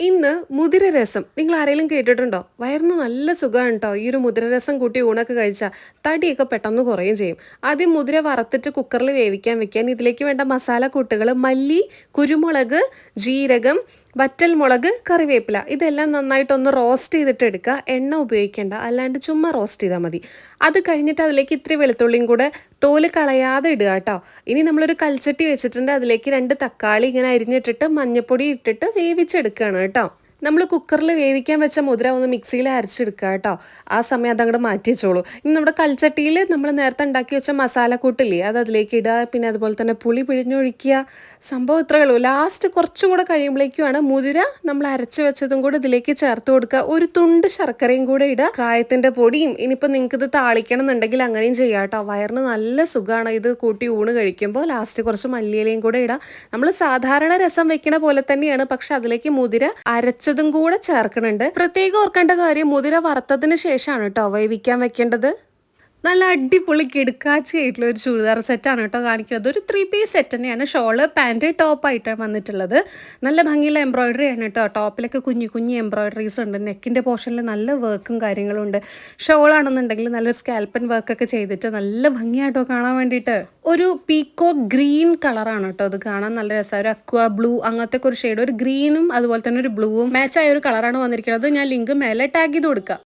ഇന്ന് മുതിര രസം നിങ്ങൾ ആരെങ്കിലും കേട്ടിട്ടുണ്ടോ? വയറിന് നല്ല സുഖമാണ് കേട്ടോ ഈ ഒരു മുതിര രസം കൂട്ടി ഊണൊക്കെ കഴിച്ചാൽ തടിയൊക്കെ പെട്ടെന്ന് കുറയും ചെയ്യും. ആദ്യം മുതിര വറുത്തിട്ട് കുക്കറിൽ വേവിക്കാൻ വെക്കാൻ ഇതിലേക്ക് വേണ്ട മസാല കൂട്ടുകൾ മല്ലി കുരുമുളക് ജീരകം വറ്റൽ മുളക് കറിവേപ്പില ഇതെല്ലാം നന്നായിട്ടൊന്ന് റോസ്റ്റ് ചെയ്തിട്ട് എടുക്കുക. എണ്ണ ഉപയോഗിക്കേണ്ട. അല്ലാണ്ട് ചുമ്മാ റോസ്റ്റ് ചെയ്താൽ മതി. അത് കഴിഞ്ഞിട്ട് അതിലേക്ക് ഇത്തിരി വെളുത്തുള്ളിയും കൂടെ തോൽ കളയാതെ ഇടുക കേട്ടോ. ഇനി നമ്മളൊരു കൽച്ചട്ടി വെച്ചിട്ടുണ്ട്. അതിലേക്ക് രണ്ട് തക്കാളി ഇങ്ങനെ അരിഞ്ഞിട്ടിട്ട് മഞ്ഞപ്പൊടി ഇട്ടിട്ട് വേവിച്ചെടുക്കുകയാണ് കേട്ടോ. നമ്മൾ കുക്കറിൽ വേവിക്കാൻ വെച്ച മുദ്ര ഒന്ന് മിക്സിയിൽ അരച്ചെടുക്കുക കേട്ടോ. ആ സമയം അതങ്ങോട്ട് മാറ്റി വെച്ചോളൂ. ഇനി നമ്മുടെ കൽച്ചട്ടിയിൽ നമ്മൾ നേരത്തെ ഉണ്ടാക്കി വെച്ച മസാല കൂട്ടില്ലേ അത് അതിലേക്ക് ഇടുക പിന്നെ അതുപോലെ തന്നെ പുളി പിഴിഞ്ഞൊഴിക്കുക. സംഭവം ഇത്രയേ ഉള്ളൂ. ലാസ്റ്റ് കുറച്ചും കൂടെ കഴിയുമ്പോഴേക്കുമാണ് മുതിര നമ്മൾ അരച്ച് വെച്ചതും കൂടെ ഇതിലേക്ക് ചേർത്ത് കൊടുക്കുക. ഒരു തുണ്ട് ശർക്കരയും കൂടെ ഇടുക കായത്തിന്റെ പൊടിയും ഇനിയിപ്പോൾ നിങ്ങൾക്ക് ഇത് താളിക്കണം എന്നുണ്ടെങ്കിൽ അങ്ങനെയും ചെയ്യാം കേട്ടോ. വയറിന് നല്ല സുഖമാണ് ഇത് കൂട്ടി ഊണ് കഴിക്കുമ്പോൾ ലാസ്റ്റ് കുറച്ച് മല്ലിയിലയും കൂടെ ഇടാം. നമ്മൾ സാധാരണ രസം വെക്കണ പോലെ തന്നെയാണ്. പക്ഷെ അതിലേക്ക് മുതിര അരച്ചതും കൂടെ ചേർക്കുന്നുണ്ട് പ്രത്യേകം ഓർക്കേണ്ട കാര്യം മുതിര വറുത്തതിന് ശേഷമാണ് കേട്ടോ വേവിക്കാൻ വെക്കേണ്ടത്. നല്ല അടിപൊളി കിടുക്കാച്ചയായിട്ടുള്ള ഒരു ചുരിദാർ സെറ്റാണ് കേട്ടോ കാണിക്കുന്നത്. ഒരു ത്രീ പീസ് സെറ്റ് തന്നെയാണ്. ഷോൾ പാന്റ് ടോപ്പായിട്ടാണ് വന്നിട്ടുള്ളത്. നല്ല ഭംഗിയുള്ള എംബ്രോയിഡറി ആണ് കേട്ടോ. ടോപ്പിലൊക്കെ കുഞ്ഞു കുഞ്ഞു എംബ്രോയിഡറീസ് ഉണ്ട്. നെക്കിന്റെ പോർഷനിൽ നല്ല വർക്കും കാര്യങ്ങളും ഉണ്ട്. ഷോളാണെന്നുണ്ടെങ്കിൽ നല്ലൊരു സ്കാൽപ്പൻ വർക്കൊക്കെ ചെയ്തിട്ട് നല്ല ഭംഗിയായിട്ടോ കാണാൻ വേണ്ടിയിട്ട്. ഒരു പീക്കോ ഗ്രീൻ കളറാണ് കേട്ടോ അത് കാണാൻ നല്ല രസമാണ് ഒരു അക്വ ബ്ലൂ അങ്ങനത്തെ ഒരു ഷെയ്ഡ് ഒരു ഗ്രീനും അതുപോലെ തന്നെ ഒരു ബ്ലൂവും മാച്ചായ ഒരു കളറാണ് വന്നിരിക്കുന്നത്. ഞാൻ ലിങ്ക് മേലെ ടാഗ് ചെയ്ത് കൊടുക്കാം.